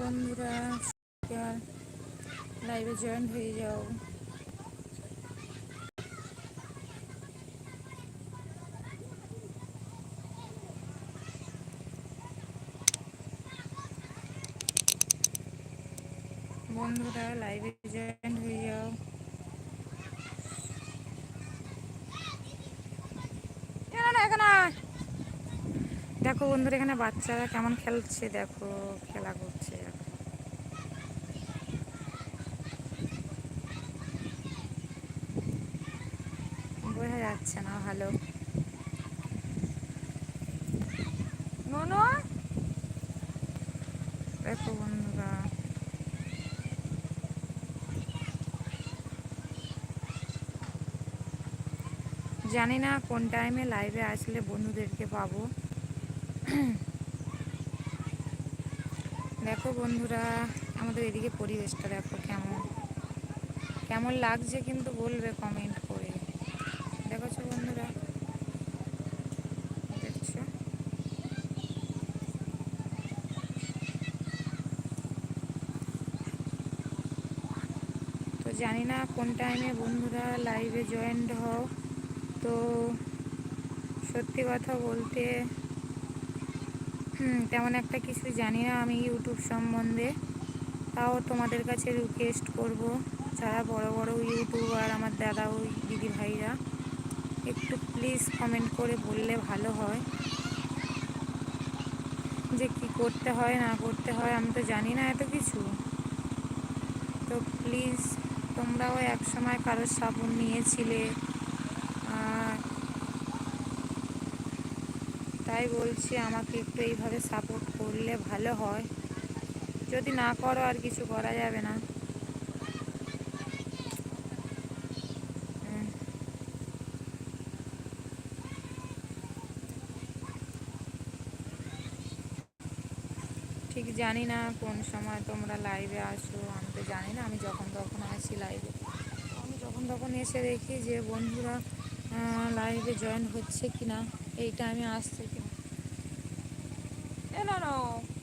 বন্ধুরা। লাইভে জয়েন হয়ে যাও। বন্ধুরা লাইভে জয়েন হয়ে যাও এখানে আয়। দেখো বন্ধুরা, এখানে বাচ্চারা কেমন খেলছে, দেখো, খেলা করছে। বোঝা যাচ্ছে না, ভালো। দেখো বন্ধুরা। জানি না কোন টাইমে লাইভে আসলে বন্ধুদেরকে পাবো। দেখো বন্ধুরা, আমাদের এদিকে পরিবেশটা দেখো কেমন। কেমন লাগছে কিন্তু বলবে কমেন্ট করে। দেখেছ বন্ধুরা? তো জানি না কোন টাইমে বন্ধুরা লাইভে জয়েন্ট হও। তো সত্যি কথা বলতে তেমন একটা কিছু জানি না আমি ইউটিউব সম্বন্ধে। তাও তোমাদের কাছে রিকোয়েস্ট করব, যারা বড় বড় ইউটিউবার, আমার দাদা ওই দিদি ভাইরা। একটু প্লিজ কমেন্ট করে বললে ভালো হয়। যে কি করতে হয়, না করতে হয়, আমি তো জানি না এত কিছু। তো প্লিজ তোমরাও এক সময় কারোর সাপোর্ট নিয়েছিলে আর তাই বলছি আমাকে একটু এইভাবে সাপোর্ট করলে ভালো হয়। যদি না করো আর কিছু করা যাবে না। ঠিক জানি না কোন সময় তোমরা লাইভে আসো, আমি তো জানি না, আমি যখন তখন আসি লাইভে আমি যখন তখন এসে দেখি যে বন্ধুরা লাইভে জয়েন হচ্ছে কি না এইটা আমি আসছে কি No, no, know.